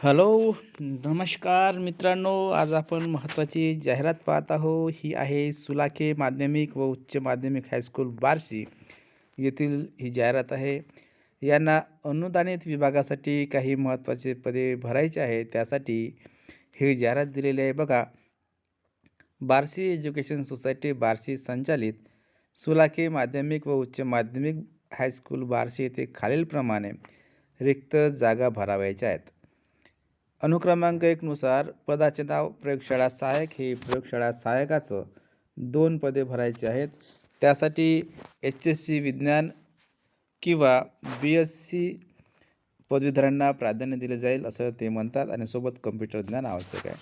Hello नमस्कार मित्रांनो. आज आपण महत्त्वाची जाहिरात पाहत आहो ही आहे सुलाखे माध्यमिक व उच्च माध्यमिक हायस्कूल बार्शी येथील ही जाहिरात आहे. यांना अनुदानित विभागासाठी काही महत्त्वाचे पदे भरायचे आहे त्यासाठी ही जाहिरात दिलेली आहे. बघा बार्शी एज्युकेशन सोसायटी बार्शी संचालित सुलाखे माध्यमिक व उच्च माध्यमिक हायस्कूल बार्शी येथे खालीलप्रमाणे रिक्त जागा भरावयाच्या आहेत. अनुक्रमांक एकनुसार पदाचे नाव प्रयोगशाळा सहाय्यक हे प्रयोगशाळा सहाय्यकाचं दोन पदे भरायची आहेत. त्यासाठी एच एस सी विज्ञान किंवा बी एस सी पदवीधरांना प्राधान्य दिले जाईल असं ते म्हणतात आणि सोबत कम्प्युटर ज्ञान आवश्यक आहे.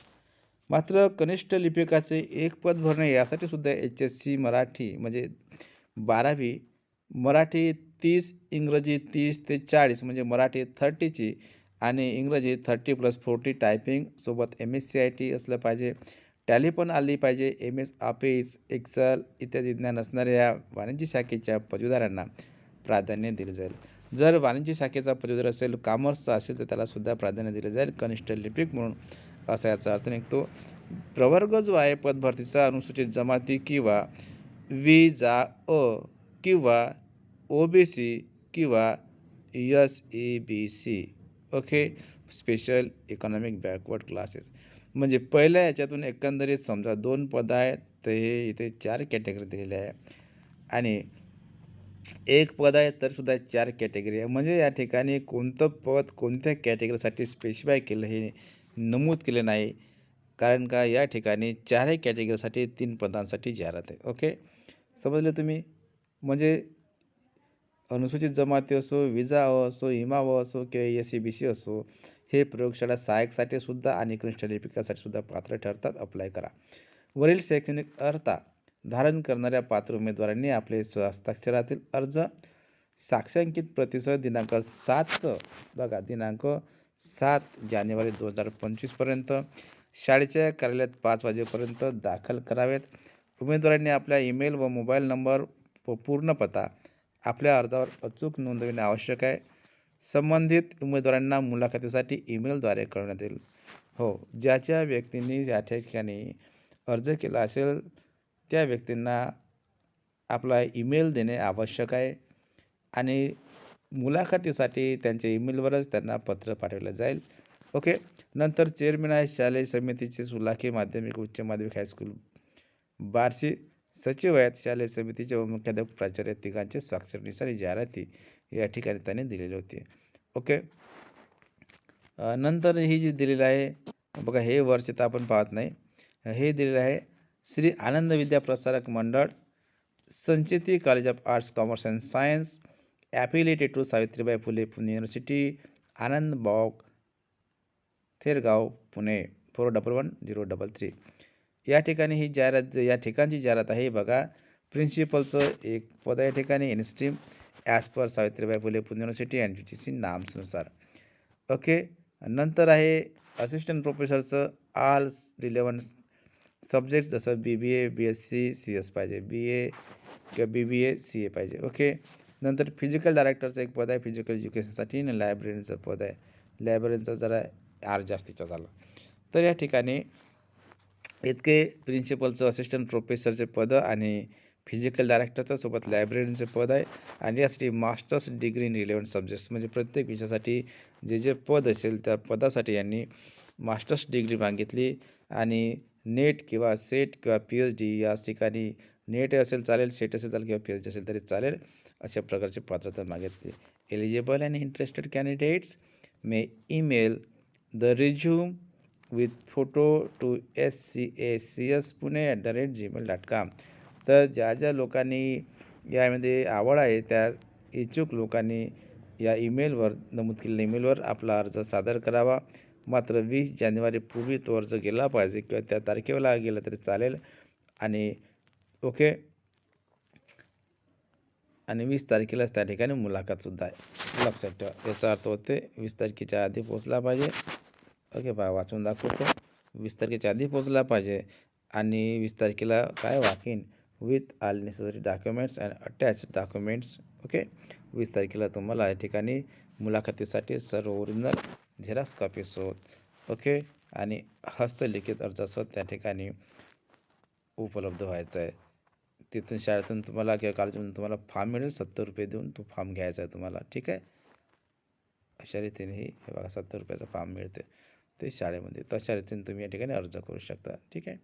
मात्र कनिष्ठ लिपिकाचे एक पद भरणे यासाठी सुद्धा एच एस सी मराठी म्हणजे बारावी मराठी तीस इंग्रजी तीस ते चाळीस म्हणजे मराठी थर्टीची आणि इंग्रजी थर्टी प्लस फोर्टी टायपिंग सोबत M S C I T असलं पाहिजे. टॅली पण आली पाहिजे. एम एस ऑफिस एक्सल इत्यादी ज्ञान असणाऱ्या वाणिज्य शाखेच्या पदवीदारांना प्राधान्य दिले जाईल. जर वाणिज्य शाखेचा पदवीधर असेल कॉमर्सचा असेल तर त्यालासुद्धा प्राधान्य दिले जाईल. कनिष्ठ लिपिक म्हणून असा याचा अर्थ निघतो. प्रवर्ग जो आहे पदभरतीचा अनुसूचित जमाती किंवा वी जा अ किंवा ओ बी सी किंवा S E B C okay special economic backward classes म्हणजे पहिल्या याच्यातून एकंदरीत समजा दोन पदं आहेत तर हे इथे चार कॅटेगरी दिलेल्या आहे आणि एक पद आहे तर सुद्धा चार कॅटेगरी आहे. म्हणजे या ठिकाणी कोणतं पद कोणत्या कॅटेगरीसाठी स्पेसिफाय केलं हे नमूद केले नाही. कारण का या ठिकाणी चारही कॅटेगरीसाठी तीन पदांसाठी जाहिरात आहे. ओके? समजले तुम्ही? म्हणजे अनुसूचित जमाती असो विजा असो इमाव असो किंवा एस सी बी सी असो हे प्रयोगशाळा सहाय्यकसाठी सुद्धा आणि कनिष्ठ लिपिकासाठी सुद्धा पात्र ठरतात. अप्लाय करा. वरील शैक्षणिक अर्हता धारण करणाऱ्या पात्र उमेदवारांनी आपले हस्ताक्षरातील अर्ज साक्षांकित प्रतिसह दिनांक सात बघा दिनांक सात जानेवारी दोन हजार पंचवीसपर्यंत शाळेच्या कार्यालयात पाच वाजेपर्यंत दाखल करावेत. उमेदवारांनी आपल्या ईमेल व मोबाईल नंबर व पूर्ण पत्ता आपल्या अर्जावर अचूक नोंदविणे आवश्यक आहे. संबंधित उमेदवारांना मुलाखतीसाठी ईमेलद्वारे कळवण्यात येईल. हो ज्या ज्या व्यक्तींनी या ठिकाणी अर्ज केला असेल त्या व्यक्तींना आपला ईमेल देणे आवश्यक आहे आणि मुलाखतीसाठी त्यांच्या ईमेलवरच त्यांना पत्र पाठवलं जाईल. ओके नंतर चेअरमॅन आहे शालेय समितीचे सुलाखी माध्यमिक उच्च माध्यमिक हायस्कूल बार्शी. सचिव आहेत. शालेय समितीचे व मुख्याध्यापक प्राचार्य तिघांचे स्वाक्षरीनुसार ही जाहिराती या ठिकाणी त्यांनी दिलेली होती. ओके? नंतर ही जी दिलेलं आहे बघा हे वर्ष तर आपण पाहत नाही. हे दिलेलं आहे Shri Anand Vidya Prasarak Mandal Sancheti college of arts commerce and science affiliated to Savitribai Phule Pune university Anand Baug Thergaon Pune four double one zero double three या ठिकाणी ही जाहिरात या ठिकाणची जाहिरात आहे. बघा प्रिन्सिपलचं एक पद या ठिकाणी in stream as per Savitribai Phule Pune university and U T C नाम्सनुसार okay नंतर आहे असिस्टंट प्रोफेसरचं आल रिलेवंट सब्जेक्ट जसं B B A B S C C S पाहिजे. बी ए किंवा बी बी ए सी ए पाहिजे. ओके नंतर फिजिकल डायरेक्टरचं एक पद आहे फिजिकल एज्युकेशनसाठी आणि लायब्ररीचं पद आहे. लायब्ररीचं जरा आर जास्तीचा झाला. तर या ठिकाणी इतके प्रिन्सिपलचं असिस्टंट प्रोफेसरचे पदं आणि फिजिकल डायरेक्टरचं सोबत लायब्ररीचं पद आहे. आणि यासाठी masters degree in relevant subjects म्हणजे प्रत्येक विषयासाठी जे जे पद असेल त्या पदासाठी यांनी मास्टर्स डिग्री मागितली. आणि नेट किंवा सेट किंवा पी एच डी या ठिकाणी नेट असेल चालेल सेट असेल चालेल किंवा पी एच डी असेल तरी चालेल अशा प्रकारची पात्रता मागितली. Eligible and interested candidates may email the resume with photo to S C A C S Pune at the rate Gmail dot com तर ज्या ज्या लोकांनी यामध्ये आवड आहे त्या इच्छुक लोकांनी या ईमेलवर नमूद केलेल्या ईमेलवर आपला अर्ज सादर करावा. मात्र वीस जानेवारीपूर्वी तो अर्ज गेला पाहिजे किंवा त्या तारखेला गेला तरी चालेल. आणि ओके. आणि वीस तारखेलाच त्या ठिकाणी मुलाखतसुद्धा आहे. लक्षात ठेवा. याचा अर्थ होते वीस तारखेच्या आधी पोचला पाहिजे. ओके बा वाचून दाखवतो. वीस तारखेच्या आधी पोचला पाहिजे. आणि वीस तारखेला काय वाकीन? With all necessary documents and attach documents okay? वीस तारखेला तुम्हाला या ठिकाणी मुलाखतीसाठी सर्व ओरिजिनल झेरॉक्स कॉपीसोबत ओके? आणि हस्तलिखित अर्जासोबत त्या ठिकाणी उपलब्ध व्हायचं आहे. तिथून शाळेतून तुम्हाला किंवा कॉलेजमधून तुम्हाला फॉर्म मिळेल सत्तर रुपये देऊन तो फॉर्म घ्यायचा आहे तुम्हाला. ठीक आहे? अशा रीतीने ही हे बघा सत्तर रुपयाचा फॉर्म मिळते ते शाळेमध्ये तशा रीतीने तुम्ही या ठिकाणी अर्ज करू शकता. ठीक आहे?